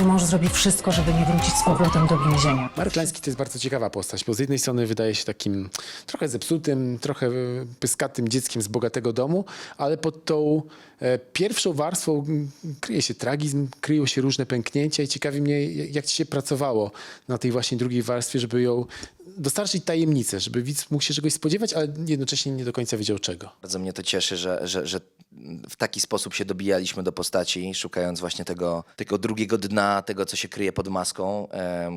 Mój mąż zrobi wszystko, żeby nie wrócić z powrotem do więzienia. Marek Lański to jest bardzo ciekawa postać, bo z jednej strony wydaje się takim trochę zepsutym, trochę pyskatym dzieckiem z bogatego domu, ale pod tą e, pierwszą warstwą kryje się tragizm, kryją się różne pęknięcia i ciekawi mnie, jak ci się pracowało na tej właśnie drugiej warstwie, żeby ją dostarczyć tajemnicę, żeby widz mógł się czegoś spodziewać, ale jednocześnie nie do końca wiedział czego. Bardzo mnie to cieszy, że, że, że w taki sposób się dobijaliśmy do postaci, szukając właśnie tego, tego drugiego dna, tego, co się kryje pod maską,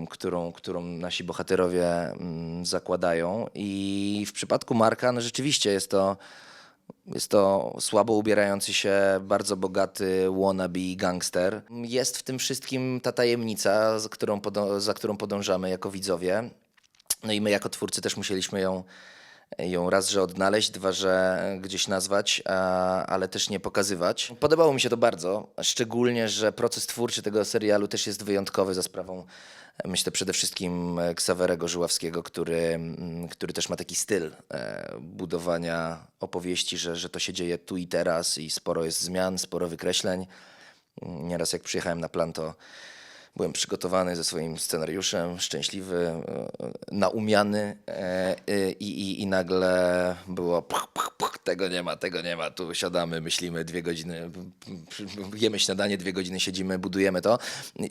którą, którą nasi bohaterowie mm, zakładają. I w przypadku Marka, no rzeczywiście jest to, jest to słabo ubierający się, bardzo bogaty wannabe gangster. Jest w tym wszystkim ta tajemnica, za którą, za którą podążamy jako widzowie. No i my jako twórcy też musieliśmy ją, ją raz, że odnaleźć, dwa, że gdzieś nazwać, ale też nie pokazywać. Podobało mi się to bardzo, szczególnie, że proces twórczy tego serialu też jest wyjątkowy za sprawą, myślę przede wszystkim Ksawerego Żyławskiego, który, mm, który też ma taki styl e, budowania opowieści, że, że to się dzieje tu i teraz i sporo jest zmian, sporo wykreśleń. Nieraz jak przyjechałem na plan, to byłem przygotowany ze swoim scenariuszem, szczęśliwy, e, naumiany e, e, i, i, i nagle było puch, puch, tego nie ma, tego nie ma, tu siadamy, myślimy dwie godziny, jemy śniadanie, dwie godziny siedzimy, budujemy to.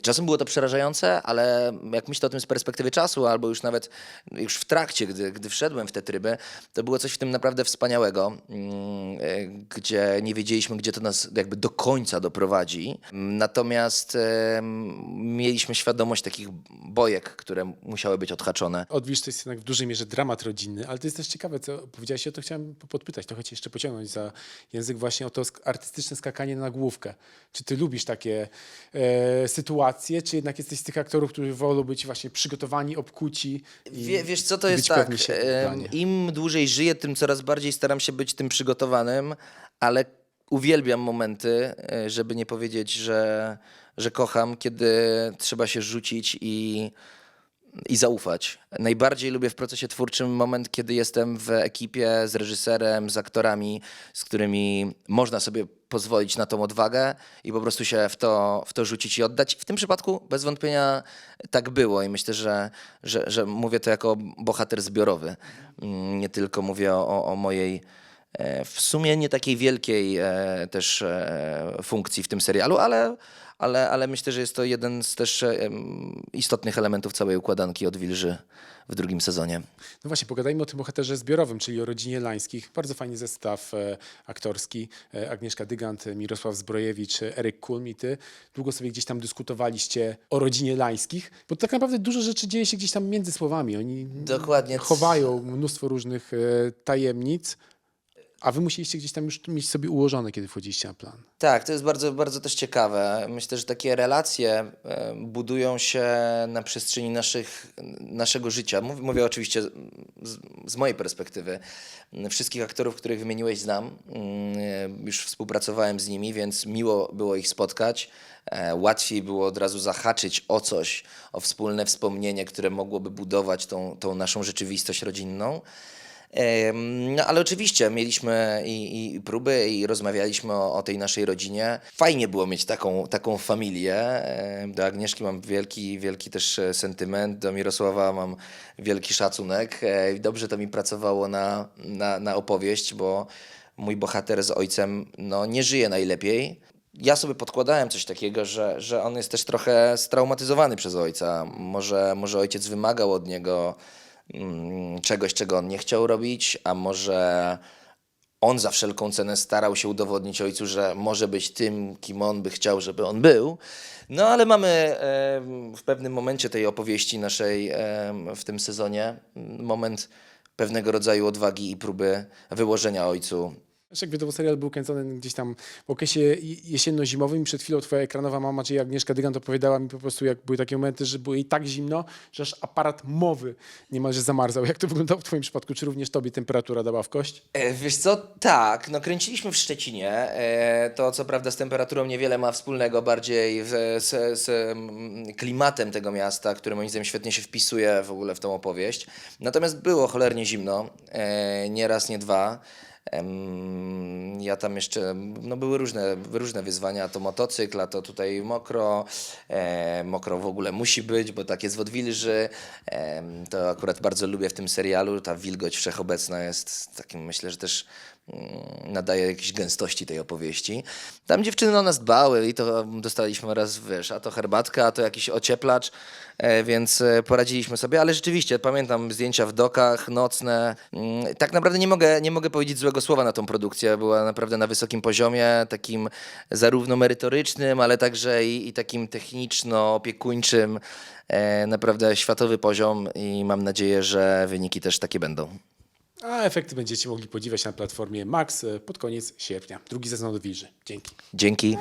Czasem było to przerażające, ale jak myślę o tym z perspektywy czasu, albo już nawet już w trakcie, gdy, gdy wszedłem w te tryby, to było coś w tym naprawdę wspaniałego, mm, e, gdzie nie wiedzieliśmy, gdzie to nas jakby do końca doprowadzi. Natomiast em, mieliśmy świadomość takich bojek, które musiały być odhaczone. Odwilż to jest jednak w dużej mierze dramat rodzinny, ale to jest też ciekawe, co powiedziałeś, o to chciałem podpytać, cię jeszcze pociągnąć za język właśnie o to artystyczne skakanie na główkę. Czy ty lubisz takie e, sytuacje, czy jednak jesteś z tych aktorów, którzy wolą być właśnie przygotowani, obkuci Wie, wiesz co, to jest tak, im dłużej żyję, tym coraz bardziej staram się być tym przygotowanym, ale uwielbiam momenty, e, żeby nie powiedzieć, że, że kocham, kiedy trzeba się rzucić i, i zaufać. Najbardziej lubię w procesie twórczym moment, kiedy jestem w ekipie z reżyserem, z aktorami, z którymi można sobie pozwolić na tą odwagę i po prostu się w to, w to rzucić i oddać. W tym przypadku bez wątpienia tak było i myślę, że, że, że mówię to jako bohater zbiorowy. Mm, Nie tylko mówię o, o mojej w sumie nie takiej wielkiej e, też e, funkcji w tym serialu, ale, ale, ale myślę, że jest to jeden z też e, istotnych elementów całej układanki od Wilży w drugim sezonie. No właśnie, pogadajmy o tym bohaterze zbiorowym, czyli o rodzinie Lańskich. Bardzo fajny zestaw e, aktorski. E, Agnieszka Dygant, e, Mirosław Zbrojewicz, e, Eryk Kulm i ty. Długo sobie gdzieś tam dyskutowaliście o rodzinie Lańskich, bo tak naprawdę dużo rzeczy dzieje się gdzieś tam między słowami. Oni Dokładnie. chowają mnóstwo różnych e, tajemnic, a wy musieliście gdzieś tam już mieć sobie ułożone, kiedy wchodziliście na plan. Tak, to jest bardzo, bardzo też ciekawe. Myślę, że takie relacje e, budują się na przestrzeni naszych, naszego życia. Mówię, oczywiście z, z mojej perspektywy. Wszystkich aktorów, których wymieniłeś, znam. Mm, Już współpracowałem z nimi, więc miło było ich spotkać. E, Łatwiej było od razu zahaczyć o coś, o wspólne wspomnienie, które mogłoby budować tą, tą naszą rzeczywistość rodzinną. No ale oczywiście mieliśmy i, i próby i rozmawialiśmy o, o tej naszej rodzinie. Fajnie było mieć taką, taką familię. Do Agnieszki mam wielki, wielki też e, sentyment, do Mirosława mam wielki szacunek. E, Dobrze to mi pracowało na, na, na opowieść, bo mój bohater z ojcem no, nie żyje najlepiej. Ja sobie podkładałem coś takiego, że, że on jest też trochę straumatyzowany przez ojca. Może, może ojciec wymagał od niego czegoś, czego on nie chciał robić, a może on za wszelką cenę starał się udowodnić ojcu, że może być tym, kim on by chciał, żeby on był. No ale mamy w pewnym momencie tej opowieści naszej w tym sezonie mm, moment pewnego rodzaju odwagi i próby wyłożenia ojcu Jak wiadomo, serial był kręcony gdzieś tam w okresie je- jesienno-zimowym przed chwilą twoja ekranowa mama, czyli Agnieszka Dygant opowiadała mi po prostu, jak były takie momenty, że było jej tak zimno, że aż aparat mowy niemalże zamarzał. Jak to wyglądało w twoim przypadku? Czy również tobie temperatura dała w kość? E, Wiesz co, tak, no kręciliśmy w Szczecinie, e, to co prawda z temperaturą niewiele ma wspólnego, bardziej z, z, z klimatem tego miasta, który moim zdaniem świetnie się wpisuje w ogóle w tą opowieść. Natomiast było cholernie zimno, e, nie raz, nie dwa. Ja tam jeszcze, no były różne, różne wyzwania, to motocykl, a to tutaj mokro, e, mokro w ogóle musi być, bo tak jest w odwilży. To akurat bardzo lubię w tym serialu, ta wilgoć wszechobecna jest takim, myślę, że też nadaje jakiejś gęstości tej opowieści. Tam dziewczyny o nas dbały i to dostaliśmy raz, wiesz, a to herbatka, a to jakiś ocieplacz, e, więc e, poradziliśmy sobie, ale rzeczywiście pamiętam zdjęcia w dokach, nocne. Mm, Tak naprawdę nie mogę, nie mogę powiedzieć złego słowa na tą produkcję, była naprawdę na wysokim poziomie, takim zarówno merytorycznym, ale także i, i takim techniczno-opiekuńczym. E, Naprawdę światowy poziom i mam nadzieję, że wyniki też takie będą. A efekty będziecie mogli podziwiać na platformie Max e, pod koniec sierpnia. Drugi sezon od Wilży. Dzięki. Dzięki.